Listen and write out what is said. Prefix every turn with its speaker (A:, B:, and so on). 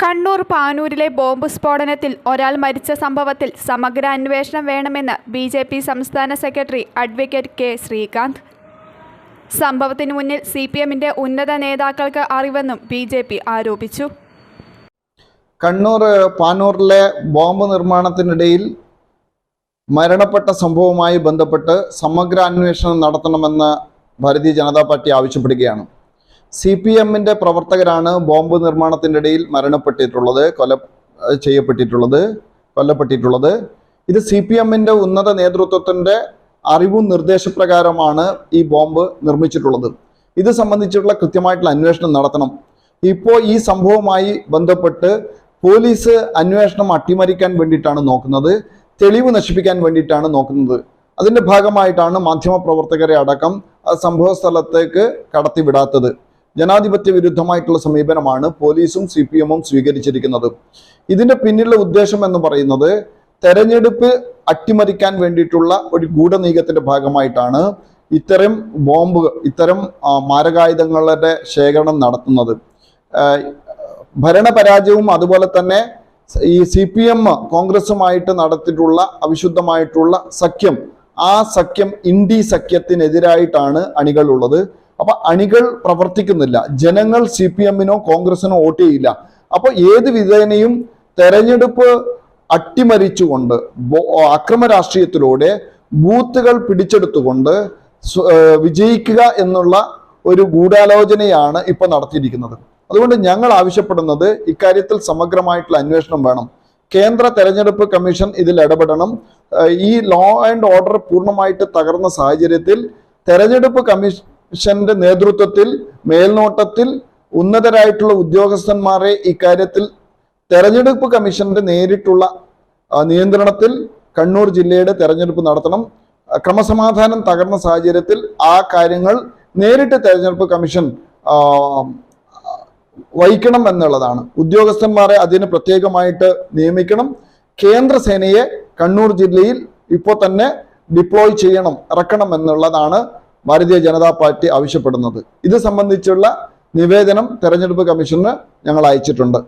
A: Kannur പാനൂരിലെ bomb സ്ഫോടനത്തിൽ ഒരാൾ മരിച്ച സംഭവത്തിൽ സമഗ്ര അന്വേഷണം വേണമെന്ന് ബി ജെ പി സംസ്ഥാന സെക്രട്ടറി അഡ്വക്കേറ്റ് കെ ശ്രീകാന്ത്. സംഭവത്തിന് മുന്നിൽ സി പി എമ്മിന്റെ ഉന്നത നേതാക്കൾക്ക് അറിവെന്നും ബി ജെ പി ആരോപിച്ചു.
B: കണ്ണൂർ പാനൂരിലെ ബോംബ് നിർമ്മാണത്തിനിടയിൽ മരണപ്പെട്ട സംഭവവുമായി ബന്ധപ്പെട്ട് സമഗ്ര അന്വേഷണം നടത്തണമെന്ന് ഭാരതീയ ജനതാ പാർട്ടി ആവശ്യപ്പെടുകയാണ്. സി പി എമ്മിന്റെ പ്രവർത്തകരാണ് ബോംബ് നിർമ്മാണത്തിനിടയിൽ മരണപ്പെട്ടിട്ടുള്ളത് കൊല ചെയ്യപ്പെട്ടിട്ടുള്ളത് കൊല്ലപ്പെട്ടിട്ടുള്ളത്. ഇത് സി പി എമ്മിന്റെ ഉന്നത നേതൃത്വത്തിന്റെ അറിവും നിർദ്ദേശപ്രകാരമാണ് ഈ ബോംബ് നിർമ്മിച്ചിട്ടുള്ളത്. ഇത് സംബന്ധിച്ചിട്ടുള്ള കൃത്യമായിട്ടുള്ള അന്വേഷണം നടത്തണം. ഇപ്പോൾ ഈ സംഭവവുമായി ബന്ധപ്പെട്ട് പോലീസ് അന്വേഷണം അട്ടിമറിക്കാൻ വേണ്ടിയിട്ടാണ് നോക്കുന്നത് തെളിവ് നശിപ്പിക്കാൻ വേണ്ടിയിട്ടാണ് നോക്കുന്നത്. അതിന്റെ ഭാഗമായിട്ടാണ് മാധ്യമപ്രവർത്തകരെ അടക്കം സംഭവ സ്ഥലത്തേക്ക് കടത്തിവിടാത്തത്. ജനാധിപത്യ വിരുദ്ധമായിട്ടുള്ള സമീപനമാണ് പോലീസും സി പി എമ്മും സ്വീകരിച്ചിരിക്കുന്നത്. ഇതിന്റെ പിന്നിലുള്ള ഉദ്ദേശം എന്ന് പറയുന്നത് തെരഞ്ഞെടുപ്പ് അട്ടിമറിക്കാൻ വേണ്ടിയിട്ടുള്ള ഒരു ഗൂഢനീക്കത്തിന്റെ ഭാഗമായിട്ടാണ് ഇത്തരം ബോംബ് ഇത്തരം മാരകായുധങ്ങളുടെ ശേഖരണം നടത്തുന്നത്. ഭരണപരാജയവും അതുപോലെ തന്നെ ഈ സി പി എം കോൺഗ്രസുമായിട്ട് നടത്തിയിട്ടുള്ള അവിശുദ്ധമായിട്ടുള്ള സഖ്യം ആ സഖ്യം ഇന്ത്യ സഖ്യത്തിനെതിരായിട്ടാണ് അണികൾ ഉള്ളത് അപ്പൊ അണികൾ പ്രവർത്തിക്കുന്നില്ല. ജനങ്ങൾ സി പി എമ്മിനോ കോൺഗ്രസിനോ വോട്ട് ചെയ്യില്ല. അപ്പൊ ഏത് വിധേനയും തെരഞ്ഞെടുപ്പ് അട്ടിമറിച്ചുകൊണ്ട് അക്രമ രാഷ്ട്രീയത്തിലൂടെ ബൂത്തുകൾ പിടിച്ചെടുത്തുകൊണ്ട് വിജയിക്കുക എന്നുള്ള ഒരു ഗൂഢാലോചനയാണ് ഇപ്പൊ നടത്തിയിരിക്കുന്നത്. അതുകൊണ്ട് ഞങ്ങൾ ആവശ്യപ്പെടുന്നത് ഇക്കാര്യത്തിൽ സമഗ്രമായിട്ടുള്ള അന്വേഷണം വേണം. കേന്ദ്ര തെരഞ്ഞെടുപ്പ് കമ്മീഷൻ ഇതിൽ ഇടപെടണം. ഈ ലോ ആൻഡ് ഓർഡർ പൂർണമായിട്ട് തകർന്ന സാഹചര്യത്തിൽ തെരഞ്ഞെടുപ്പ് കമ്മീഷന്റെ നേതൃത്വത്തിൽ മേൽനോട്ടത്തിൽ ഉന്നതരായിട്ടുള്ള ഉദ്യോഗസ്ഥന്മാരെ ഇക്കാര്യത്തിൽ തെരഞ്ഞെടുപ്പ് കമ്മീഷന്റെ നേരിട്ടുള്ള നിയന്ത്രണത്തിൽ കണ്ണൂർ ജില്ലയുടെ തെരഞ്ഞെടുപ്പ് നടത്തണം. ക്രമസമാധാനം തകർന്ന സാഹചര്യത്തിൽ ആ കാര്യങ്ങൾ നേരിട്ട് തെരഞ്ഞെടുപ്പ് കമ്മീഷൻ വഹിക്കണം എന്നുള്ളതാണ്. ഉദ്യോഗസ്ഥന്മാരെ അതിന് പ്രത്യേകമായിട്ട് നിയമിക്കണം. കേന്ദ്രസേനയെ കണ്ണൂർ ജില്ലയിൽ ഇപ്പോൾ തന്നെ ഡിപ്ലോയ് ചെയ്യണം ഇറക്കണം എന്നുള്ളതാണ് ഭാരതീയ ജനതാ പാർട്ടി ആവശ്യപ്പെടുന്നത്. ഇത് സംബന്ധിച്ചുള്ള നിവേദനം തെരഞ്ഞെടുപ്പ് കമ്മീഷന് ഞങ്ങൾ അയച്ചിട്ടുണ്ട്.